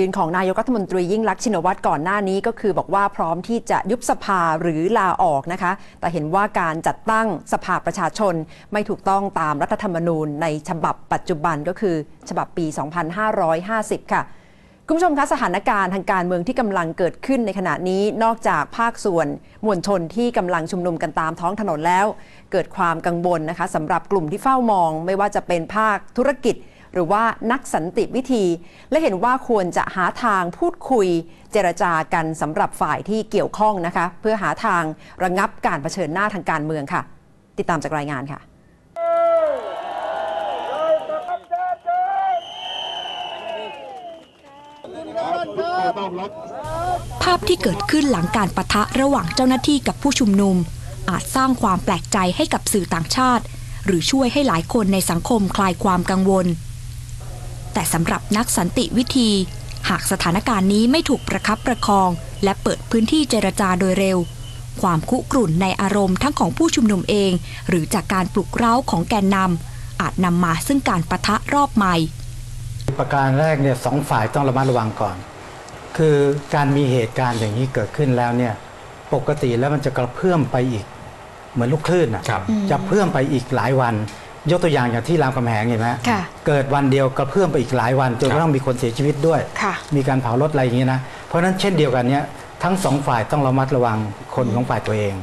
ยืนของนายกรัฐมนตรียิ่งลักษณ์ชินวัตรก่อนหน้านี้ก็คือบอกว่าพร้อมที่จะยุบสภาหรือลาออกนะคะ แต่เห็นว่าการจัดตั้งสภาประชาชนไม่ถูกต้องตามรัฐธรรมนูญในฉบับปัจจุบันก็คือ ฉบับปี 2550 ค่ะ คุณผู้ชมคะสถานการณ์ทางการเมืองที่กำลังเกิดขึ้นในขณะนี้นอกจากภาคส่วนมวลชนที่กำลังชุมนุมกันตามท้องถนนแล้ว เกิดความกังวลนะคะสำหรับกลุ่มที่เฝ้ามอง ไม่ว่าจะเป็นภาคธุรกิจ หรือว่านักสันติวิธี และเห็นว่าควรจะหาทางพูดคุยเจรจากันสำหรับฝ่ายที่เกี่ยวข้องนะคะ เพื่อหาทางระงับการเผชิญหน้าทางการเมืองค่ะ ติดตามจากรายงานค่ะภาพที่เกิดขึ้นหลังการปะทะระหว่างเจ้าหน้าที่กับผู้ชุมนุม อาจสร้างความแปลกใจให้กับสื่อต่างชาติ หรือช่วยให้หลายคนในสังคมคลายความกังวล แต่สำหรับนักสันติวิธี หากสถานการณ์นี้ไม่ถูกประคับประคอง และเปิดพื้นที่เจรจาโดยเร็ว ความคุกรุ่นในอารมณ์ทั้งของผู้ชุมนุมเอง หรือจากการปลุกเร้าของแกนนำอาจนำมาซึ่งการปะทะรอบใหม่ ประการแรกเนี่ยสองฝ่ายต้องระมัดระวังก่อน คือการมีเหตุการณ์อย่างนี้เกิดขึ้นแล้วเนี่ยปกติแล้วมันจะกระเพื่อมไปอีก เหมือนลูกคลื่นนะครับจะเพื่อมไปอีกหลายวัน ยกตัวอย่างอย่างที่รามคำแหงเห็นไหมค่ะเกิดวันเดียวกระเพื่อมไปอีกหลายวันจนกระทั่งมีคนเสียชีวิตด้วยค่ะมีการเผารถอะไรอย่างนี้นะ เพราะฉะนั้นเช่นเดียวกันเนี่ยทั้งสองฝ่ายต้องระมัดระวังคนของฝ่ายตัวเอง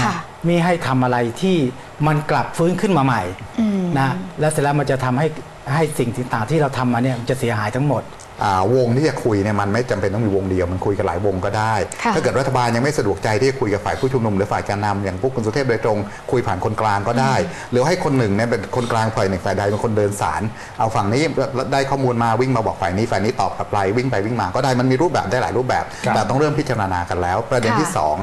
ค่ะมีให้ทำอะไรที่มันกลับฟื้นขึ้นมาใหม่นะแล้วเสร็จแล้วมันจะทำให้ให้สิ่งต่างๆที่เราทำมาเนี่ยมันจะเสียหายทั้งหมดอ่า วงที่จะคุยเนี่ยมันไม่จำเป็นต้องมีวงเดียวมันคุยกันหลายวงก็ได้ค่ะถ้าเกิดรัฐบาลยังไม่สะดวกใจที่จะคุยกับฝ่ายผู้ชุมนุมหรือฝ่ายแการนำอย่างพวกคุณสุเทพโดยตรง คุยผ่านคนกลางก็ได้ หรือให้คนหนึ่งเนี่ยเป็นคนกลางฝ่ายหนึ่งฝ่ายใดเป็นคนเดินสาร เอาฝั่งนี้ได้ข้อมูลมาวิ่งมาบอกฝ่ายนี้ฝ่ายนี้ตอบกลับไปวิ่งไปวิ่งมาก็ได้มันมีรูปแบบได้หลายรูปแบบ แต่ต้องเริ่มพิจารณากันแล้ว ประเด็นที่สอง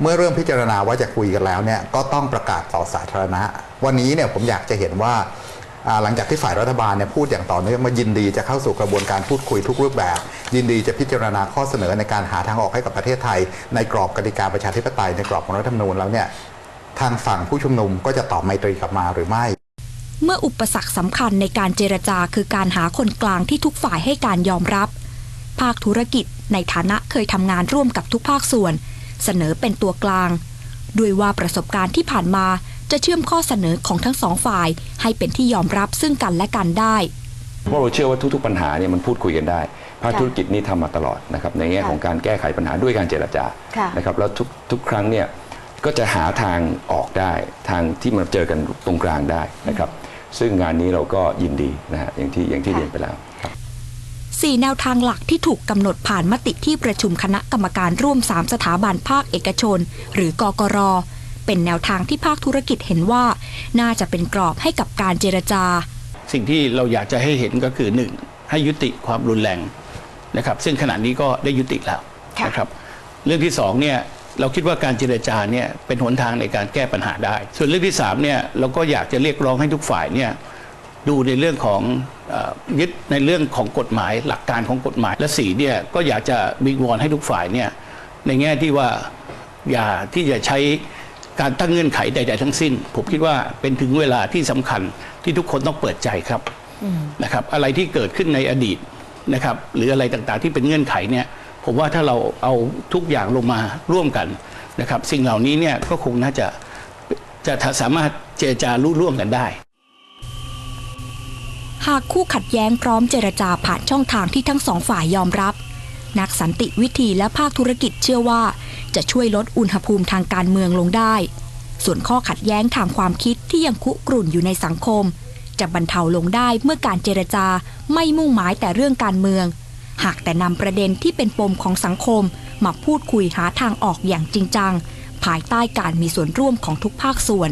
เมื่อเริ่มพิจารณาว่าจะคุยกันแล้วเนี่ยก็ต้องประกาศต่อสาธารณะ วันนี้เนี่ยผมอยากจะเห็นว่าอ่า หลังจากที่ฝ่ายรัฐบาลเนี่ยพูดอย่างต่อเนื่องมายินดีจะเข้าสู่กระบวนการพูดคุยทุกรูปแบบ ยินดีจะพิจารณาข้อเสนอในการหาทางออกให้กับประเทศไทย ในกรอบกติกาประชาธิปไตยในกรอบของรัฐธรรมนูญแล้วเนี่ยทางฝั่งผู้ชุมนุมก็จะตอบไมตรีกลับมาหรือไม่ เมื่ออุปสรรคสำคัญในการเจรจาคือการหาคนกลางที่ทุกฝ่ายให้การยอมรับ ภาคธุรกิจในฐานะเคยทำงานร่วมกับทุกภาคส่วน เสนอเป็นตัวกลาง ด้วยว่าประสบการณ์ที่ผ่านมา จะเชื่อมข้อเสนอของทั้งสองฝ่าย ให้เป็นที่ยอมรับซึ่งกันและกันได้เพราะเราเชื่อว่าทุกๆปัญหาเนี่ยมันพูดคุยกันได้ ภาคธุรกิจนี่ทำมาตลอดนะครับในแง่ของการแก้ไขปัญหาด้วยการเจรจาค่ะนะครับแล้วทุกทุกครั้งเนี่ยก็จะหาทางออกได้ทางที่มันเจอกันตรงกลางได้นะครับ ซึ่งงานนี้เราก็ยินดีนะฮะอย่างที่อย่างที่เรียนไปแล้วครับสี่แนวทางหลักที่ถูกกำหนดผ่านมติที่ประชุมคณะกรรมการร่วม 3 สถาบันภาคเอกชน หรือกกร เป็นแนวทางที่ภาคธุรกิจเห็นว่า น่าจะเป็นกรอบให้กับการเจรจา สิ่งที่เราอยากจะให้เห็นก็คือหนึ่งให้ยุติความรุนแรงนะครับ ซึ่งขณะนี้ก็ได้ยุติแล้วนะครับ เรื่องที่สองเนี่ยเราคิดว่าการเจรจาเนี่ยเป็นหนทางในการแก้ปัญหาได้ ส่วนเรื่องที่สามเนี่ยเราก็อยากจะเรียกร้องให้ทุกฝ่ายเนี่ยดูในเรื่องของเออยึดในเรื่องของกฎหมายหลักการของกฎหมายและสี่เนี่ยก็อยากจะวิงวอนให้ทุกฝ่ายเนี่ยในแง่ที่ว่าอย่าที่จะใช้ การตั้งเงื่อนไขใด ๆ ทั้งสิ้น ผมคิดว่าเป็นถึงเวลาที่สำคัญที่ทุกคนต้องเปิดใจครับนะครับอะไรที่เกิดขึ้นในอดีตนะครับหรืออะไรต่างๆที่เป็นเงื่อนไขเนี่ยผมว่าถ้าเราเอาทุกอย่างลงมาร่วมกันนะครับสิ่งเหล่านี้เนี่ยก็คงน่าจะจะสามารถเจรจารู้ร่วมกันได้ หากคู่ขัดแย้งพร้อมเจรจาผ่านช่องทางที่ทั้งสองฝ่ายยอมรับ นักสันติวิธีและภาคธุรกิจเชื่อว่า จะช่วยลดอุณหภูมิทางการเมืองลงได้ ส่วนข้อขัดแย้งทางความคิดที่ยังคุกรุ่นอยู่ในสังคม จะบรรเทาลงได้เมื่อการเจรจาไม่มุ่งหมายแต่เรื่องการเมือง หากแต่นำประเด็นที่เป็นปมของสังคม มาพูดคุยหาทางออกอย่างจริงจัง ภายใต้การมีส่วนร่วมของทุกภาคส่วน